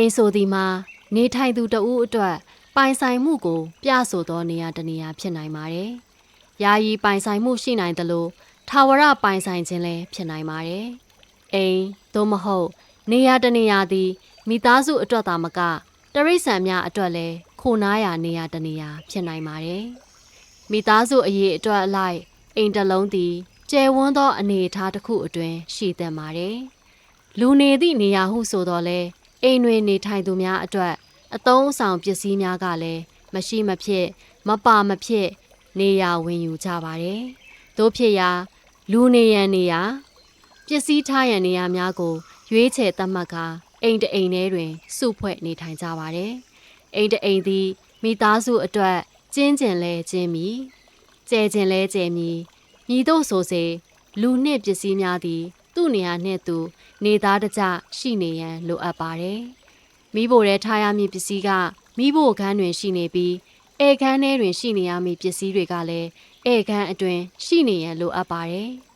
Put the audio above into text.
အိမ်ဆိုသည်မှာနေထိုင်သူတဦးအတွက်ပိုင်ဆိုင်မှုကို ပြဆိုသောနေရာတစ်နေရာဖြစ်နိုင်ပါတယ်။ယာယီပိုင်ဆိုင်မှုရှိနိုင်သလိုထာဝရပိုင်ဆိုင်ခြင်းလည်းဖြစ်နိုင်ပါတယ်။အိမ်သို့မဟုတ် နေရာတစ်နေရာသည်မိသားစုအတွက်သာမကတရိษံများအတွက်လည်းခိုနားရာနေရာတစ်နေရာဖြစ်နိုင်ပါတယ်။မိသားစုအရေးအတွက်အလိုက်အိမ်တစ်လုံးသည်ကျယ်ဝန်းသောအနေအထားတစ်ခုအတွင်းရှိသင့်ပါတယ်။လူနေသည့်နေရာဟုဆိုတော့လဲ အိမ်တွင်နေထိုင်သူများအတွက် အသုံးအဆောင်ပစ္စည်းများကလည်းမရှိမဖြစ် မပါမဖြစ် နေရာဝင်ယူကြပါတယ်။တို့ဖြစ်ရာ လူနေရန်နေရာပစ္စည်းထားရန်နေရာများကို ရွေးချယ်သတ်မှတ်ကာအိမ်တအိမ်ထဲတွင် စုဖွဲ့နေထိုင်ကြပါတယ်။အိမ်တအိမ်သည်မိသားစုအတွက်ကျင်းကျင်လဲကျင်းမီကျဲကျင်လဲကျဲမီမြည်တို့ဆိုစေလူနှင့်ပစ္စည်းများသည် သူ့နေရာနှင့်သူ နေသားတကြရှိနေရန်လိုအပ်ပါတယ်။မိဖို့ရဲထားရမည့်ပစ္စည်းကမိဖို့ခန်းတွင်ရှိနေပြီးဧခန်းထဲတွင်ရှိနေရမည့်ပစ္စည်းတွေကလည်းဧခန်းအတွင်ရှိနေရန်လိုအပ်ပါတယ်။